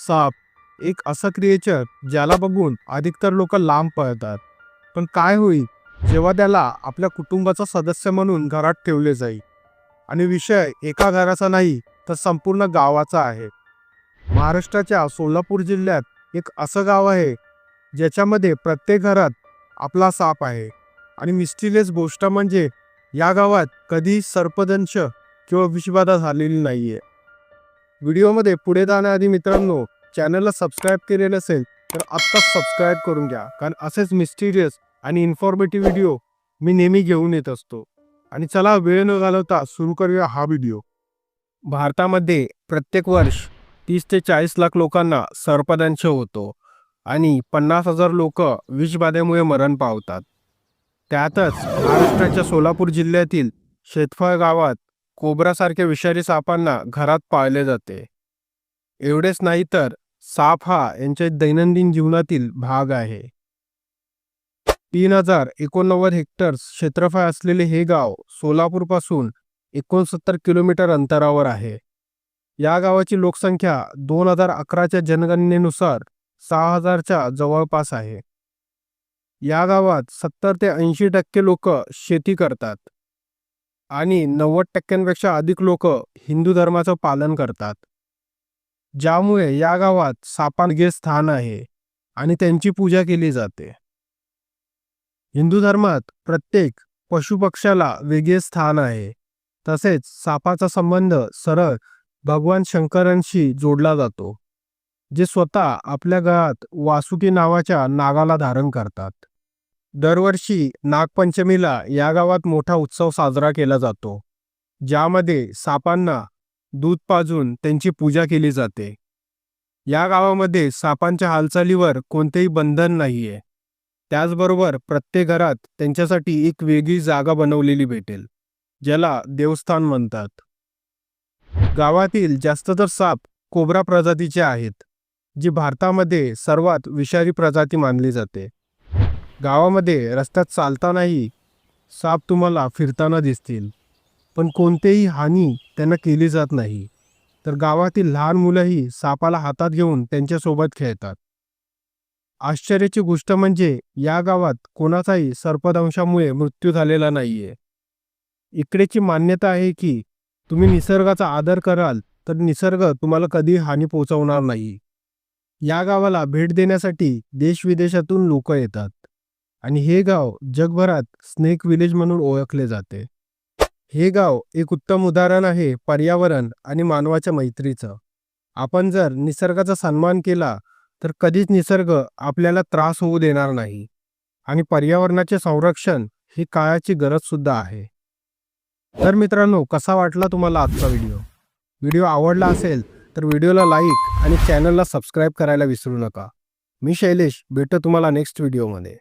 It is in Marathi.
साप एक असं क्रिएचर ज्याला बघून अधिकतर लोक लांब पळतात. पण काय होईल जेव्हा त्याला आपल्या कुटुंबाचा सदस्य म्हणून घरात ठेवले जाईल आणि विषय एका घराचा नाही तर संपूर्ण गावाचा आहे. महाराष्ट्राच्या सोलापूर जिल्ह्यात एक असं गाव आहे ज्याच्यामध्ये प्रत्येक घरात आपला साप आहे. आणि मिस्टिलेस गोष्ट म्हणजे या गावात कधी सर्पदंश किंवा विषबाधा झालेली नाही आहे व्हिडिओमध्ये पुढे जाण्याआधी मित्रांनो चॅनलला सबस्क्राईब केलेलं असेल तर आत्ताच सबस्क्राईब करून घ्या. कारण असेच मिस्टिरियस आणि इन्फॉर्मेटिव्ह व्हिडिओ मी नेहमी घेऊन येत असतो. आणि चला वेळ न घालवता सुरू करूया हा व्हिडिओ भारतामध्ये प्रत्येक वर्ष तीस ते चाळीस लाख लोकांना सर्पदंश होतो आणि पन्नास हजार लोक विषबाधेमुळे मरण पावतात. त्यातच महाराष्ट्राच्या सोलापूर जिल्ह्यातील शेतफळ गावात कोबरासारख्या विषारी सापांना घरात पाळले जाते. एवढेच नाही तर साप हा यांच्या दैनंदिन जीवनातील भाग आहे. तीन हजार एकोणनव्वद हेक्टर्स क्षेत्रफळ असलेले हे गाव सोलापूरपासून एकोणसत्तर किलोमीटर अंतरावर आहे. या गावाची लोकसंख्या दोन हजार अकराच्या जनगणनेनुसार सहा हजारच्या जवळपास आहे. या गावात सत्तर ते ऐंशी टक्के लोक शेती करतात. आणि नव्वद टक्क्यांपेक्षा अधिक लोक हिंदू धर्माचं पालन करतात. ज्यामुळे या गावात सापांगे स्थान आहे आणि त्यांची पूजा केली जाते. हिंदू धर्मात प्रत्येक पशुपक्षाला वेगळे स्थान आहे. तसेच सापाचा संबंध सरळ भगवान शंकरांशी जोडला जातो जे स्वतः आपल्या गळात वासुकी नावाच्या नागाला धारण करतात. दरवर्षी नागपंचमीला या गावात मोठा उत्सव साजरा केला जातो ज्यामध्ये सापांना दूध पाजून त्यांची पूजा केली जाते. या गावामध्ये सापांच्या हालचालीवर कोणतेही बंधन नाहीये. त्याचबरोबर प्रत्येक घरात त्यांच्यासाठी एक वेगळी जागा बनवलेली भेटेल ज्याला देवस्थान म्हणतात. गावातील जास्त तर साप कोबरा प्रजातीचे आहेत जी भारतामध्ये सर्वात विषारी प्रजाती मानली जाते. गावामध्ये रस्त्यात चालतानाही साप तुम्हाला फिरताना दिसतील पण कोणतेही हानी त्यांना केली जात नाही. तर गावातील लहान मुलंही सापाला हातात घेऊन त्यांच्यासोबत खेळतात. आश्चर्याची गोष्ट म्हणजे या गावात कोणाचाही सर्पदंशामुळे मृत्यू झालेला नाहीये. इकडेची मान्यता आहे की तुम्ही निसर्गाचा आदर कराल तर निसर्ग तुम्हाला कधी हानी पोहोचवणार नाही. या गावाला भेट देण्यासाठी देश विदेशातून लोक येतात. आणि हे गाव जगभरात स्नेक विलेज म्हणून ओळखले जाते. हे गाव एक उत्तम उदाहरण आहे पर्यावरण आणि मानवाच्या मैत्रीचं. आपण जर निसर्गाचा सन्मान केला तर कधीच निसर्ग आपल्याला त्रास होऊ देणार नाही. आणि पर्यावरणाचे संरक्षण ही काळाची गरज सुद्धा आहे. तर मित्रांनो कसा वाटला तुम्हाला आजचा व्हिडिओ? व्हिडिओ आवडला असेल तर व्हिडिओला लाईक आणि चॅनलला सबस्क्राईब करायला विसरू नका. मी शैलेश भेटतो तुम्हाला नेक्स्ट व्हिडिओमध्ये.